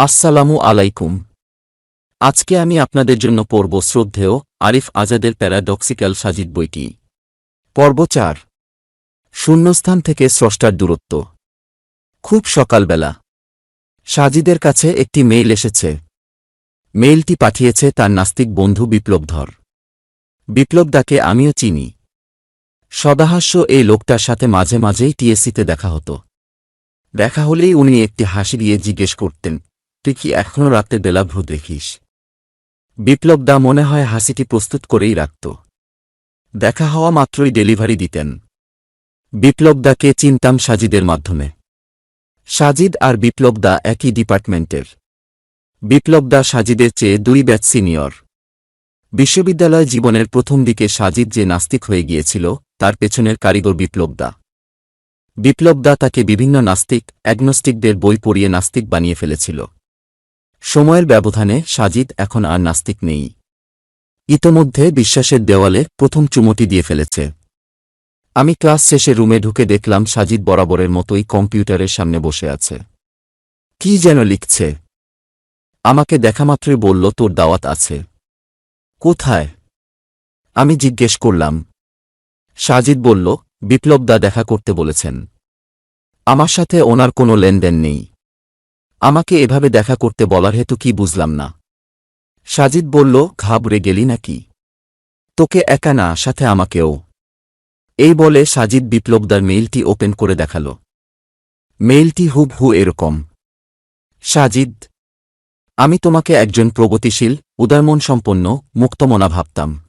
আসসালামু আলাইকুম। আজকে আমি আপনাদের জন্য পড়ব শ্রদ্ধেয় আরিফ আজাদের প্যারাডক্সিক্যাল সাজিদ বইটি। পর্ব চার। শূন্যস্থান থেকে স্রষ্টার দূরত্ব। খুব সকালবেলা। সাজিদের কাছে একটি মেইল এসেছে। মেইলটি পাঠিয়েছে তার নাস্তিক বন্ধু বিপ্লবধর। বিপ্লবদাকে আমিও চিনি। সদাহাস্য এই লোকটার সাথে মাঝে মাঝেই টিএসসিতে দেখা হতো। দেখা হলেই উনি একটি হাসি দিয়ে জিজ্ঞেস করতেন তুই কি এখনও রাতে বেলাভ্রু দেখিস? বিপ্লব দা মনে হয় হাসিটি প্রস্তুত করেই রাখত। দেখা হওয়া মাত্রই ডেলিভারি দিতেন। বিপ্লব দাকে চিনতাম সাজিদের মাধ্যমে। সাজিদ আর বিপ্লব দা একই ডিপার্টমেন্টের। বিপ্লব দা সাজিদের চেয়ে দুই ব্যাচ সিনিয়র। বিশ্ববিদ্যালয় জীবনের প্রথম দিকে সাজিদ যে নাস্তিক হয়ে গিয়েছিল, তার পেছনের কারিগর বিপ্লব দা। বিপ্লব দা তাকে বিভিন্ন নাস্তিক, অ্যাগনস্টিকদের বই পড়িয়ে নাস্তিক বানিয়ে ফেলেছিল। সময়ের ব্যবধানে সাজিদ এখন আর নাস্তিক নেই। ইতোমধ্যে বিশ্বাসের দেওয়ালে প্রথম চুমটি দিয়ে ফেলেছে। আমি ক্লাস শেষে রুমে ঢুকে দেখলাম সাজিদ বরাবরের মতোই কম্পিউটারের সামনে বসে আছে। কি যেন লিখছে। আমাকে দেখামাত্রই বলল, তোর দাওয়াত আছে। কোথায়? আমি জিজ্ঞেস করলাম। সাজিদ বলল, বিপ্লবদা দেখা করতে বলেছেন। আমার সাথে ওনার কোনো লেনদেন নেই। আমাকে এভাবে দেখা করতে বলার হেতু কি বুঝলাম না। সাজিদ বলল, ঘাবড়ে গেলি নাকি? তোকে একা না, সাথে আমাকেও। এই বলে সাজিদ বিপ্লবদার মেইলটি ওপেন করে দেখাল। মেইলটি হুবহু এরকম। সাজিদ, আমি তোমাকে একজন প্রগতিশীল উদারমন সম্পন্ন মুক্তমনা ভাবতাম।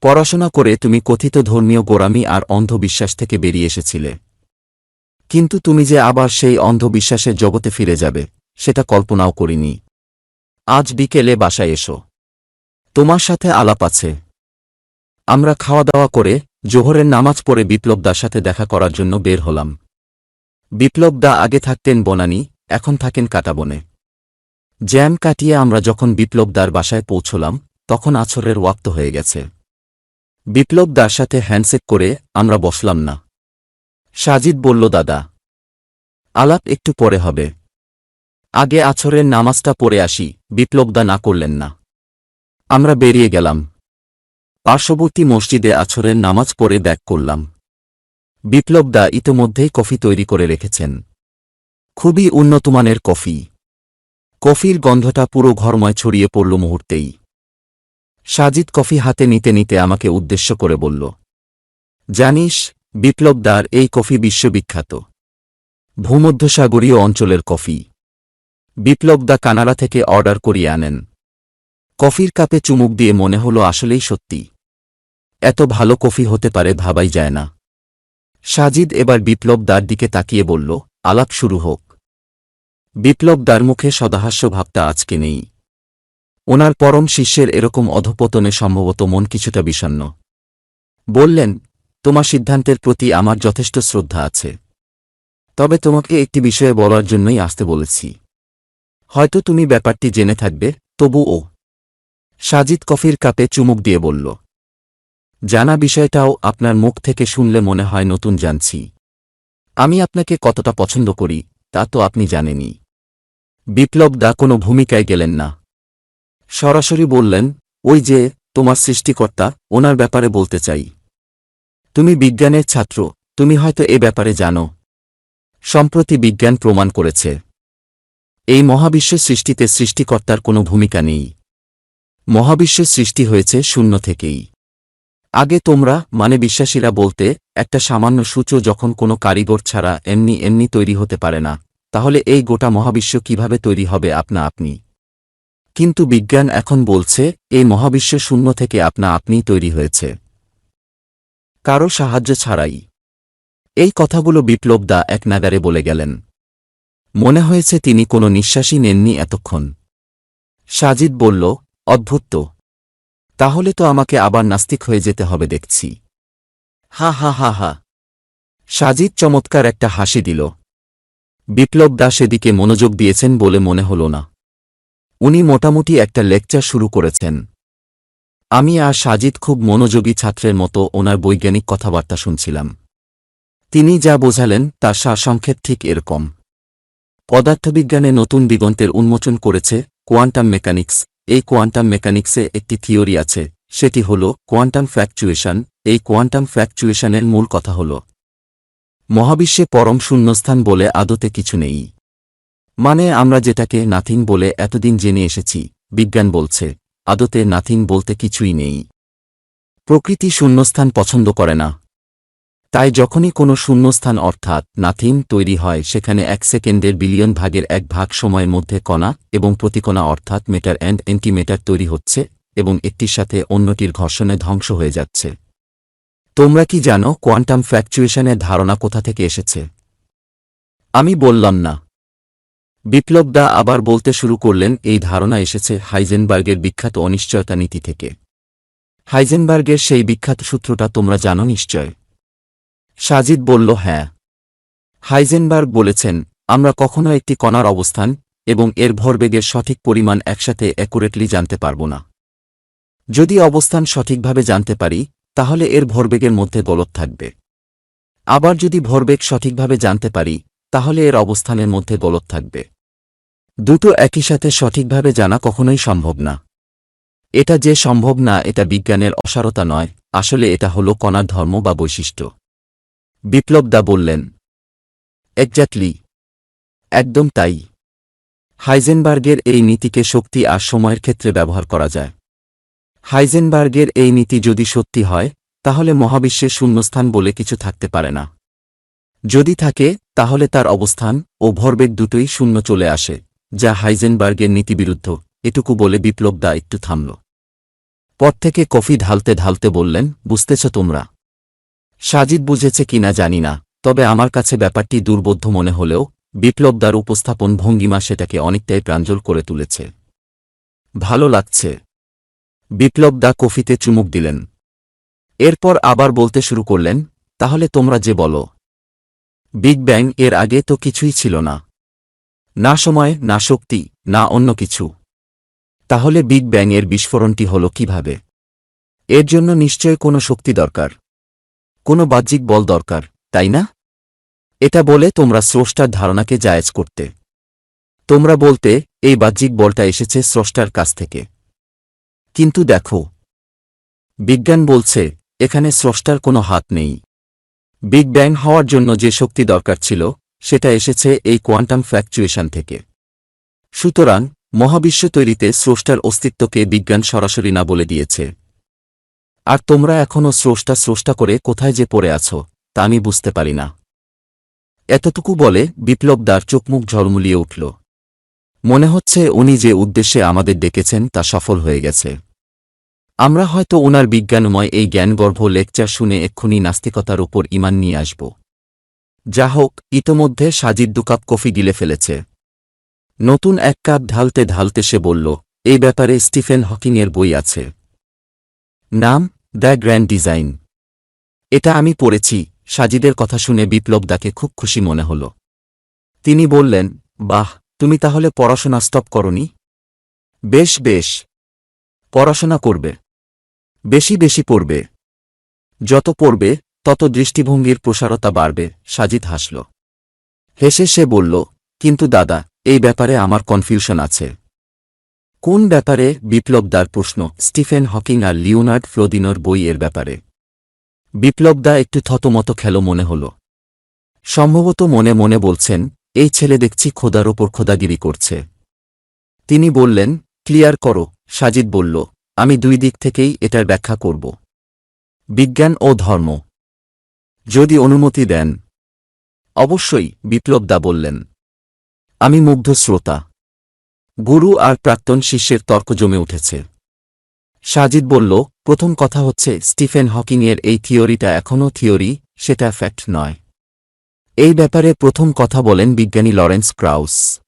পড়াশোনা করে তুমি কথিত ধর্মীয় গোরামি আর অন্ধবিশ্বাস থেকে বেরিয়ে এসেছিলে। কিন্তু তুমি যে আবার সেই অন্ধবিশ্বাসের জগতে ফিরে যাবে, সেটা কল্পনাও করিনি। আজ বিকেলে বাসায় এসো। তোমার সাথে আলাপ আছে। আমরা খাওয়া দাওয়া করে জোহরের নামাজ পড়ে বিপ্লবদার সাথে দেখা করার জন্য বের হলাম। বিপ্লবদা আগে থাকতেন বনানি, এখন থাকেন কাটাবনে। জ্যাম কাটিয়ে আমরা যখন বিপ্লবদার বাসায় পৌঁছলাম, তখন আছরের ওয়াক্ত হয়ে গেছে। বিপ্লবদার সাথে হ্যান্ডশেক করে আমরা বসলাম না। সাজিদ বলল, দাদা, আলাপ একটু পরে হবে। আগে আছরের নামাজটা পড়ে আসি, বিপ্লবদা না করলেন না। আমরা বেরিয়ে গেলাম। পার্শ্ববর্তী মসজিদে আছরের নামাজ পড়ে ব্যাক করলাম। বিপ্লবদা ইতোমধ্যেই কফি তৈরি করে রেখেছেন। খুবই উন্নতমানের কফি। কফির গন্ধটা পুরো ঘরময় ছড়িয়ে পড়ল মুহূর্তেই। সাজিদ কফি হাতে নিতে নিতে আমাকে উদ্দেশ্য করে বলল, জানিস বিপ্লবদার এই কফি বিশ্ববিখ্যাত। ভূমধ্যসাগরীয় অঞ্চলের কফি। বিপ্লবদা কানাডা থেকে অর্ডার করিয়ে আনেন। কফির কাপে চুমুক দিয়ে মনে হল আসলেই সত্যি। এত ভালো কফি হতে পারে ভাবাই যায় না। সাজিদ এবার বিপ্লবদার দিকে তাকিয়ে বলল, আলাপ শুরু হোক। বিপ্লবদার মুখে সদাহাস্য ভাবটা আজকে নেই। ওনার পরম শিষ্যের এরকম অধপতনে সম্ভবত মন কিছুটা বিষণ্ন বললেন তোমার সিদ্ধান্তের প্রতি আমার যথেষ্ট শ্রদ্ধা আছে। তবে তোমাকে একটি বিষয়ে বলার জন্যই আসতে বলেছি। হয়তো তুমি ব্যাপারটি জেনে থাকবে, তবু ও। সাজিদ কফির কাপে চুমুক দিয়ে বলল, জানা বিষয়টাও আপনার মুখ থেকে শুনলে মনে হয় নতুন জানছি। আমি আপনাকে কতটা পছন্দ করি, তা তো আপনি জানেনই। বিপ্লব দা কোনো ভূমিকায় গেলেন না। সরাসরি বললেন, ওই যে, তোমার সৃষ্টিকর্তা, ওনার ব্যাপারে বলতে চাই। তুমি বিজ্ঞানের ছাত্র, তুমি হয়তো এ ব্যাপারে জানো। সম্প্রতি বিজ্ঞান প্রমাণ করেছে। এই মহাবিশ্বের সৃষ্টিতে সৃষ্টিকর্তার কোনো ভূমিকা নেই। মহাবিশ্বের সৃষ্টি হয়েছে শূন্য থেকেই। আগে তোমরা মানে বিশ্বাসীরা বলতে, একটা সামান্য সূচো যখন কোনো কারিগর ছাড়া এমনি এমনি তৈরি হতে পারে না, তাহলে এই গোটা মহাবিশ্ব কীভাবে তৈরি হবে আপনা আপনি? কিন্তু বিজ্ঞান এখন বলছে, এই মহাবিশ্ব শূন্য থেকে আপনা আপনিই তৈরি হয়েছে। কারও সাহায্য ছাড়াই। এই কথাগুলো বিপ্লবদা এক নাগারে বলে গেলেন। মনে হয়েছে তিনি কোনো নিঃশ্বাসই নেননি এতক্ষণ। সাজিদ বলল, অদ্ভুত। তাহলে তো আমাকে আবার নাস্তিক হয়ে যেতে হবে দেখছি। হা হা হা হা। সাজিদ চমৎকার একটা হাসি দিল। বিপ্লব দাস সেদিকে মনোযোগ দিয়েছেন বলে মনে হল না। উনি মোটামুটি একটা লেকচার শুরু করেছেন। আমি আর সাজিদ খুব মনোযোগী ছাত্রের মতো ওনার বৈজ্ঞানিক কথাবার্তা শুনছিলাম। তিনি যা বোঝালেন, তার সারসংক্ষেপ ঠিক এরকম। পদার্থবিজ্ঞানে নতুন দিগন্তের উন্মোচন করেছে কোয়ান্টাম মেকানিক্স। এই কোয়ান্টাম মেকানিক্সে একটি থিওরি আছে, সেটি হল কোয়ান্টাম ফ্র্যাকচুয়েশন এই কোয়ান্টাম ফ্র্যাকচুয়েশনের মূল কথা হল, মহাবিশ্বে পরম শূন্যস্থান বলে আদতে কিছু নেই। মানে আমরা যেটাকে নাথিং বলে এতদিন জেনে এসেছি, বিজ্ঞান বলছে। আদতে নাথিং বলতে কিছুই নেই। প্রকৃতি শূন্যস্থান পছন্দ করে না। তাই যখনই কোনো শূন্যস্থান অর্থাৎ নাথিং তৈরি হয়, সেখানে এক সেকেন্ডের বিলিয়ন ভাগের এক ভাগ সময়ের মধ্যে কণা এবং প্রতিকণা অর্থাৎ মেটার অ্যান্ড অ্যান্টিমেটার তৈরি হচ্ছে এবং একটির সাথে অন্যটির ঘর্ষণে ধ্বংস হয়ে যাচ্ছে। তোমরা কি জানো কোয়ান্টাম ফ্র্যাকচুয়েশনের ধারণা কোথা থেকে এসেছে? আমি বললাম না। বিপ্লবদা আবার বলতে শুরু করলেন, এই ধারণা এসেছে হাইজেনবার্গের বিখ্যাত অনিশ্চয়তা নীতি থেকে। হাইজেনবার্গের সেই বিখ্যাত সূত্রটা তোমরা জানো নিশ্চয়। সাজিদ বলল হ্যাঁ। হাইজেনবার্গ বলেছেন, আমরা কখনো একটি কণার অবস্থান এবং এর ভরবেগের সঠিক পরিমাণ একসাথে অ্যাকুরেটলি জানতে পারব না। যদি অবস্থান সঠিকভাবে জানতে পারি, তাহলে এর ভরবেগের মধ্যে গলত থাকবে। আবার যদি ভরবেগ সঠিকভাবে জানতে পারি, তাহলে এর অবস্থানের মধ্যে গলত থাকবে। দুটো একই সাথে সঠিকভাবে জানা কখনোই সম্ভব না। এটা যে সম্ভব না, এটা বিজ্ঞানের অসারতা নয়, আসলে এটা হল কণার ধর্ম বা বৈশিষ্ট্য। বিপ্লবদা বললেন এক্স্যাক্টলি একদম তাই। হাইজেনবার্গের এই নীতিকে শক্তি আর সময়ের ক্ষেত্রে ব্যবহার করা যায়। হাইজেনবার্গের এই নীতি যদি সত্যি হয়, তাহলে মহাবিশ্বে শূন্যস্থান বলে কিছু থাকতে পারে না। যদি থাকে, তাহলে তার অবস্থান ও ভরবেগ দুটোই শূন্য চলে আসে। যা হাইজেনবার্গের নীতিবিরুদ্ধ, এটুকু বলে বিপ্লব দা একটু থামল। পর থেকে কফি ঢালতে ঢালতে বললেন, বুঝতেছ তোমরা। সাজিদ বুঝেছে কিনা জানি না, তবে আমার কাছে ব্যাপারটি দুর্বোধ্য মনে হলেও বিপ্লবদার উপস্থাপন ভঙ্গিমা সেটাকে অনেকটাই প্রাঞ্জল করে তুলেছে। ভালো লাগছে। বিপ্লবদা কফিতে চুমুক দিলেন। এরপর আবার বলতে শুরু করলেন, তাহলে তোমরা যে বলো। বিগ ব্যাং এর আগে তো কিছুই ছিল না। না সময়, না শক্তি, না অন্য কিছু। তাহলে বিগ ব্যাং এর বিস্ফোরণটি হল কীভাবে? এর জন্য নিশ্চয় কোনো শক্তি দরকার। কোনো বাহ্যিক বল দরকার, তাই না? এটা বলে তোমরা স্রষ্টার ধারণাকে জায়েজ করতে। তোমরা বলতে, এই বাহ্যিক বলটা এসেছে স্রষ্টার কাছ থেকে। কিন্তু দেখো, বিজ্ঞান বলছে, এখানে স্রষ্টার কোনো হাত নেই। বিগ ব্যাং হওয়ার জন্য যে শক্তি দরকার ছিল সেটা এসেছে এই কোয়ান্টাম ফ্র্যাকচুয়েশন থেকে। সুতরাং, মহাবিশ্ব তৈরিতে স্রষ্টার অস্তিত্বকে বিজ্ঞান সরাসরি না বলে দিয়েছে। আর তোমরা এখনও স্রষ্টা স্রষ্টা করে কোথায় যে পড়ে আছো, তা আমি বুঝতে পারি না। এতটুকু বলে বিপ্লবদার চোখমুখ ঝলমুলিয়ে উঠল। মনে হচ্ছে উনি যে উদ্দেশ্যে আমাদের ডেকেছেন তা সফল হয়ে গেছে। আমরা হয়তো ওনার বিজ্ঞানময় এই জ্ঞানগর্ভ লেকচার শুনে এক্ষুনি নাস্তিকতার উপর ইমান নিয়ে আসব। যা হোক, ইতোমধ্যে সাজিদ দুকাপ কফি গিলে ফেলেছে। নতুন এক কাপ ঢালতে ঢালতে সে বলল, এই ব্যাপারে স্টিফেন হকিংয়ের বই আছে। নাম, দ্য গ্র্যান্ড ডিজাইন। এটা আমি পড়েছি, সাজিদের কথা শুনে বিপ্লবদাকে খুব খুশি মনে হল। তিনি বললেন, বাহ, তুমি তাহলে পড়াশোনা স্টপ করনি? বেশ বেশ। পড়াশোনা করবে। বেশি বেশি পড়বে। যত পড়বে তত দৃষ্টিভঙ্গির প্রসারতা বাড়বে, সাজিদ হাসল। হেসে সে বলল, কিন্তু দাদা, এই ব্যাপারে আমার কনফিউশন আছে। কোন ব্যাপারে বিপ্লবদার প্রশ্ন, স্টিফেন হকিং আর লিওনার্ড ফ্লোদিনোর বই এর ব্যাপারে? বিপ্লবদা একটু থতমত খেলো মনে হল। সম্ভবত মনে মনে বলছেন, এই ছেলে দেখছি খোদার ওপর খোদাগিরি করছে। তিনি বললেন, ক্লিয়ার করো। সাজিদ বলল, আমি দুই দিক থেকেই এটার ব্যাখ্যা করব। বিজ্ঞান ও ধর্ম যদি অনুমতি দেন। অবশ্যই বিপ্লবদা বললেন। আমি মুগ্ধ শ্রোতা। গুরু আর প্রাক্তন শিষ্যের তর্ক জমে উঠেছে। সাজিদ বলল, প্রথম কথা হচ্ছে, স্টিফেন হকিংয়ের এই থিওরিটা এখনও থিওরি, সেটা ফ্যাক্ট নয়। এই ব্যাপারে প্রথম কথা বলেন বিজ্ঞানী লরেন্স ক্রাউস।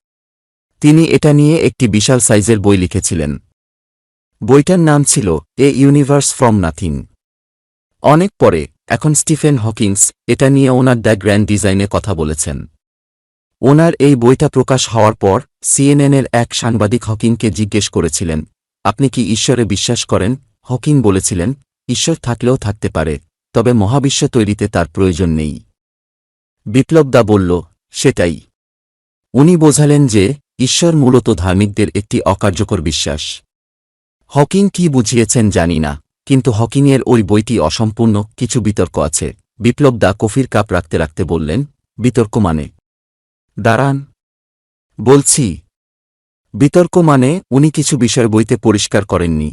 তিনি এটা নিয়ে একটি বিশাল সাইজের বই লিখেছিলেন। বইটার নাম ছিল, এ ইউনিভার্স ফ্রম নাথিং। অনেক পরে এখন স্টিফেন হকিংস এটা নিয়ে ওনার দ্য গ্র্যান্ড ডিজাইনে কথা বলেছেন। ওনার এই বইটা প্রকাশ হওয়ার পর সিএনএনের এক সাংবাদিক হকিংকে জিজ্ঞেস করেছিলেন, আপনি কি ঈশ্বরে বিশ্বাস করেন? হকিং বলেছিলেন, ঈশ্বর থাকলেও থাকতে পারে, তবে মহাবিশ্ব তৈরিতে তার প্রয়োজন নেই। বিপ্লবদা বলল, সেটাই। উনি বোঝালেন যে ঈশ্বর মূলত ধার্মিকদের একটি অকার্যকর বিশ্বাস। হকিং কি বুঝিয়েছেন জানি না। কিন্তু হকিংয়ের ওই বইটি অসম্পূর্ণ, কিছু বিতর্ক আছে। বিপ্লব দা কফির কাপ রাখতে রাখতে বললেন, বিতর্ক মানে? দাঁড়ান। বলছি, বিতর্ক মানে উনি কিছু বিষয় বইতে পরিষ্কার করেননি।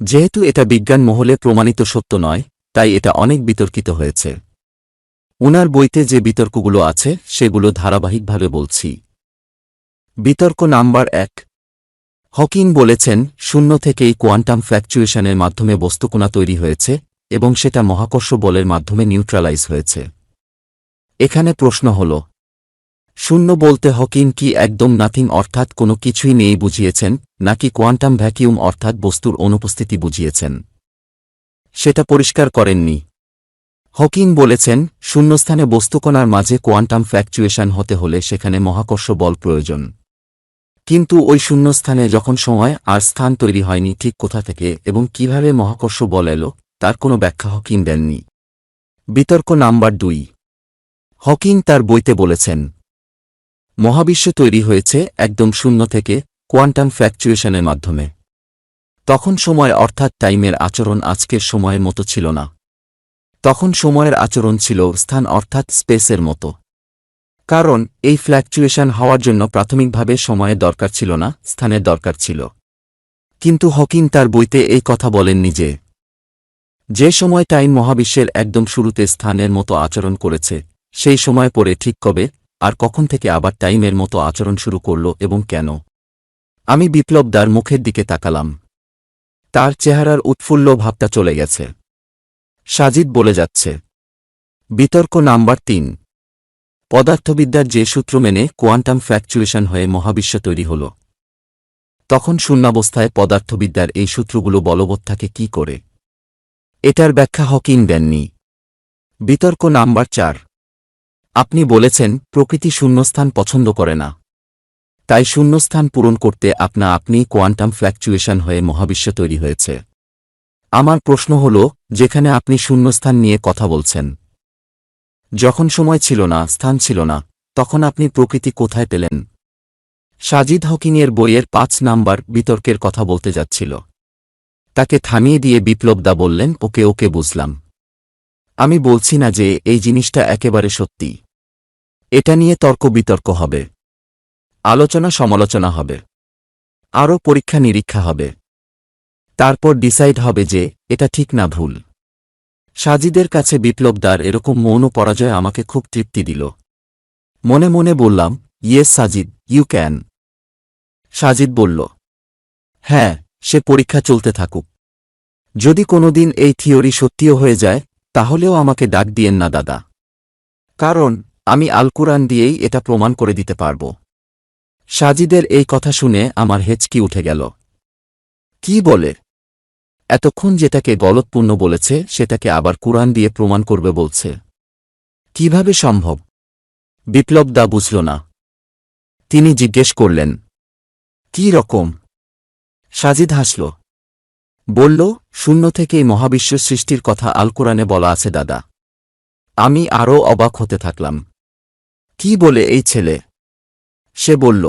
যেহেতু এটা বিজ্ঞান মহলে প্রমাণিত সত্য নয়, তাই এটা অনেক বিতর্কিত হয়েছে। উনার বইতে যে বিতর্কগুলো আছে, সেগুলো ধারাবাহিকভাবে বলছি। বিতর্ক নাম্বার এক হকিং বলেছেন, শূন্য থেকেই কোয়ান্টাম ফ্ল্যাকচুয়েশনের মাধ্যমে বস্তুকণা তৈরি হয়েছে, এবং সেটা মহাকর্ষ বলের মাধ্যমে নিউট্রালাইজ হয়েছে। এখানে প্রশ্ন হল, শূন্য বলতে হকিং কি একদম নাথিং অর্থাৎ কোনো কিছুই নেই বুঝিয়েছেন, নাকি কোয়ান্টাম ভ্যাকিউম অর্থাৎ বস্তুর অনুপস্থিতি বুঝিয়েছেন? সেটা পরিষ্কার করেননি। হকিং বলেছেন, শূন্যস্থানে বস্তুকণার মাঝে কোয়ান্টাম ফ্ল্যাকচুয়েশন হতে হলে সেখানে মহাকর্ষ বল প্রয়োজন। কিন্তু ওই শূন্যস্থানে যখন সময় আর স্থান তৈরি হয়নি ঠিক কোথা থেকে এবং কীভাবে মহাকর্ষ বল এলো, তার কোনো ব্যাখ্যা হকিং দেননি। বিতর্ক নাম্বার দুই। হকিং তার বইতে বলেছেন, মহাবিশ্ব তৈরি হয়েছে একদম শূন্য থেকে কোয়ান্টাম ফ্ল্যাকচুয়েশনের মাধ্যমে। তখন সময় অর্থাৎ টাইমের আচরণ আজকের সময়ের মতো ছিল না। তখন সময়ের আচরণ ছিল স্থান অর্থাৎ স্পেসের মতো। কারণ, এই ফ্ল্যাকচুয়েশন হওয়ার জন্য প্রাথমিকভাবে সময়ের দরকার ছিল না, স্থানের দরকার ছিল। কিন্তু হকিং তার বইতে এই কথা বলেননি যে যে সময় টাইম মহাবিশ্বের একদম শুরুতে স্থানের মতো আচরণ করেছে, সেই সময় পরে ঠিক কবে, আর কখন থেকে আবার টাইমের মতো আচরণ শুরু করল এবং কেন। আমি বিপ্লবদার মুখের দিকে তাকালাম। তার চেহারার উৎফুল্ল ভাবটা চলে গেছে। সাজিদ বলে যাচ্ছে, বিতর্ক নাম্বার তিন। পদার্থবিদ্যার যে সূত্র মেনে কোয়ান্টাম ফ্ল্যাকচুয়েশন হয়ে মহাবিশ্ব তৈরি হল। তখন শূন্যাবস্থায় পদার্থবিদ্যার এই সূত্রগুলো বলবৎ থাকে, কি করে? এটার ব্যাখ্যা হকিং দেননি। বিতর্ক নাম্বার চার। আপনি বলেছেন, প্রকৃতি শূন্যস্থান পছন্দ করে না। তাই শূন্যস্থান পূরণ করতে আপনা আপনি কোয়ান্টাম ফ্ল্যাকচুয়েশন হয়ে মহাবিশ্ব তৈরি হয়েছে। আমার প্রশ্ন হল, যেখানে আপনি শূন্যস্থান নিয়ে কথা বলছেন যখন সময় ছিল না, স্থান ছিল না, তখন আপনি প্রকৃতি কোথায় পেলেন? সাজিদ হকিংয়ের বইয়ের পাঁচ নাম্বার বিতর্কের কথা বলতে যাচ্ছিল। তাকে থামিয়ে দিয়ে বিপ্লবদা বললেন, ওকে ওকে, বুঝলাম। আমি বলছি না যে এই জিনিসটা একেবারে সত্যি। এটা নিয়ে তর্ক বিতর্ক হবে। আলোচনা সমালোচনা হবে। আরও পরীক্ষা নিরীক্ষা হবে। তারপর ডিসাইড হবে যে এটা ঠিক না ভুল। সাজিদের কাছে বিপ্লবদার এরকম মৌন পরাজয় আমাকে খুব তৃপ্তি দিল। মনে মনে বললাম, yes Sajid, you can. Sajid বলল হ্যাঁ সে পরীক্ষা চলতে থাকুক। যদি কোনোদিন এই থিওরি সত্যিও হয়ে যায়, তাহলেও আমাকে ডাক দিয়েন না, দাদা। কারণ, আমি আল কুরআন দিয়েই এটা প্রমাণ করে দিতে পারব। সাজিদের এই কথা শুনে আমার হেঁচকি উঠে গেল। কি বলে? এতক্ষণ যেটাকে গলতপূর্ণ বলেছে সেটাকে আবার কুরআন দিয়ে প্রমাণ করবে বলছে। কীভাবে সম্ভব? বিপ্লব দা বুঝল না। তিনি জিজ্ঞেস করলেন, কি রকম? সাজিদ হাসল, বলল, শূন্য থেকেই মহাবিশ্ব সৃষ্টির কথা আল কোরআনে বলা আছে, দাদা। আমি আরও অবাক হতে থাকলাম। কি বলে এই ছেলে? সে বলল,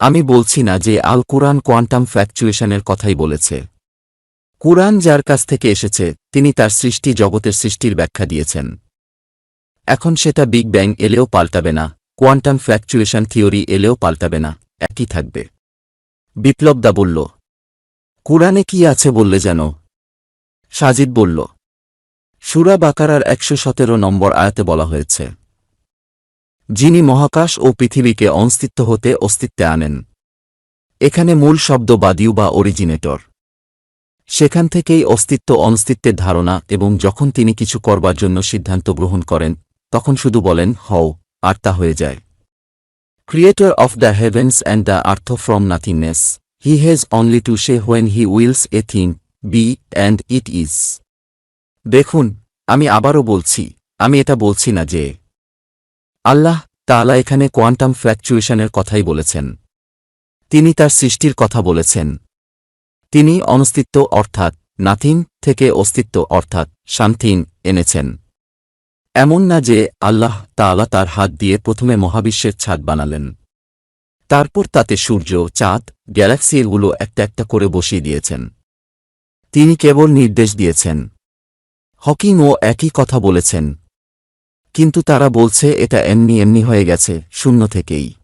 আমি বলছি না যে আল কুরআন কোয়ান্টাম ফ্ল্যাকচুয়েশনের কথাই বলেছে। কুরআন যার কাছ থেকে এসেছে, তিনি তার সৃষ্টি জগতের সৃষ্টির ব্যাখ্যা দিয়েছেন। এখন সেটা বিগ ব্যাং এলেও পাল্টাবে না, কোয়ান্টাম ফ্ল্যাকচুয়েশন থিওরি এলেও পাল্টাবে না, একই থাকবে। বিপ্লবদা বলল, কুরআনে কি আছে বললে যেন সাজিদ বলল, সুরা বাকারার একশো সতেরো নম্বর আয়াতে বলা হয়েছে, যিনি মহাকাশ ও পৃথিবীকে অস্তিত্ব হতে অস্তিত্বে আনেন। এখানে মূল শব্দ বাদিউ বা অরিজিনেটর। সেখান থেকেই অস্তিত্ব অনস্তিত্বের ধারণা এবং যখন তিনি কিছু করবার জন্য সিদ্ধান্ত গ্রহণ করেন, তখন শুধু বলেন, হও, আর তা হয়ে যায়। Creator of the heavens and the earth from nothingness he has only to say when he wills a thing be and it is দেখুন, আমি আবারও বলছি, আমি এটা বলছি না যে আল্লাহ তাআলা এখানে কোয়ান্টাম ফ্ল্যাকচুয়েশনের কথাই বলেছেন। তিনি তার সৃষ্টির কথা বলেছেন। তিনি অনস্তিত্ব অর্থাৎ নাথিং থেকে অস্তিত্ব অর্থাৎ শান্তিন এনেছেন। এমন না যে আল্লাহ তাআলা তার হাত দিয়ে প্রথমে মহাবিশ্বের ছাদ বানালেন। তারপর তাতে সূর্য, চাঁদ গ্যালাক্সিগুলো একটা একটা করে বসিয়ে দিয়েছেন। তিনি কেবল নির্দেশ দিয়েছেন। হকিং ও একই কথা বলেছেন। কিন্তু তারা বলছে, এটা এমনি এমনি হয়ে গেছে, শূন্য থেকেই।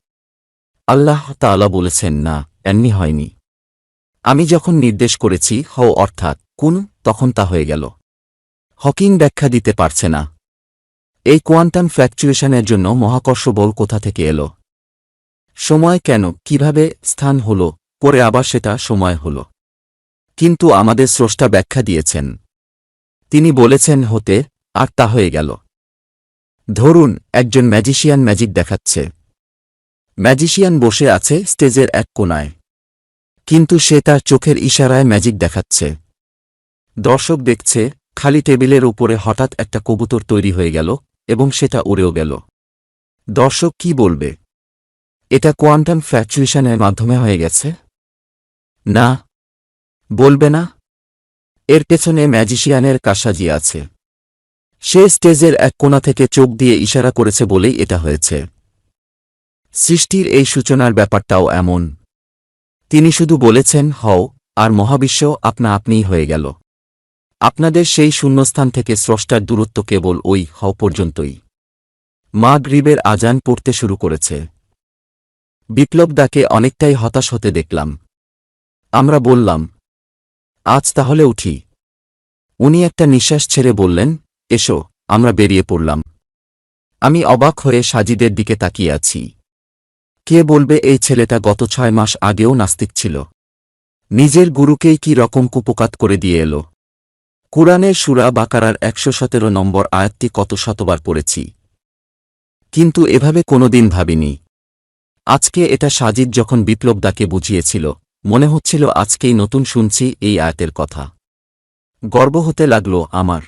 আল্লাহ তাআলা বলেছেন, না, এমনি হয়নি। আমি যখন নির্দেশ করেছি, হও অর্থাৎ, কোন, তখন তা হয়ে গেল। হকিং ব্যাখ্যা দিতে পারছে না। এই কোয়ান্টাম ফ্ল্যাকচুয়েশনের জন্য মহাকর্ষ বল কোথা থেকে এলো? সময় কেন, কীভাবে, স্থান হল পরে আবার সেটা সময় হল। কিন্তু আমাদের স্রষ্টা ব্যাখ্যা দিয়েছেন। তিনি বলেছেন হতে, আর তা হয়ে গেল। ধরুন, একজন ম্যাজিশিয়ান ম্যাজিক দেখাচ্ছে। ম্যাজিশিয়ান বসে আছে স্টেজের এক কোনায় কিন্তু সে তার চোখের ইশারায় ম্যাজিক দেখাচ্ছে। দর্শক দেখছে, খালি টেবিলের উপরে হঠাৎ একটা কবুতর তৈরি হয়ে গেল এবং সেটা উড়েও গেল। দর্শক কি বলবে? এটা কোয়ান্টাম ফ্ল্যাকচুয়েশনের মাধ্যমে হয়ে গেছে? না। বলবে না। এর পেছনে ম্যাজিশিয়ানের কাসাজি আছে। সে স্টেজের এক কোণা থেকে চোখ দিয়ে ইশারা করেছে বলেই এটা হয়েছে। সৃষ্টির এই সূচনার ব্যাপারটাও এমন। তিনি শুধু বলেছেন, হও, আর মহাবিশ্ব আপনা আপনিই হয়ে গেল। আপনাদের সেই শূন্যস্থান থেকে স্রষ্টার দূরত্ব কেবল ওই হও পর্যন্তই। মা গ্রীবের আজান পড়তে শুরু করেছে। বিপ্লব দাকে অনেকটাই হতাশ হতে দেখলাম। আমরা বললাম, আজ তাহলে উঠি। উনি একটা নিঃশ্বাস ছেড়ে বললেন, এসো, আমরা বেরিয়ে পড়লাম। আমি অবাক হয়ে সাজিদের দিকে তাকিয়ে আছি। কে বলবে এই ছেলেটা গত ছয় মাস আগেও নাস্তিক ছিল? নিজের গুরুকেই কি রকম কুপকাত করে দিয়ে এলো? কুরআনের সুরা বাকারার একশো সতেরো নম্বর আয়াতটি কত শতবার পড়েছি। কিন্তু এভাবে কোনোদিন ভাবিনি। আজকে এটা সাজিদ যখন বিপ্লব দাকে বুঝিয়েছিল, মনে হচ্ছিল আজকেই নতুন শুনছি এই আয়াতের কথা। গর্ব হতে লাগল আমার।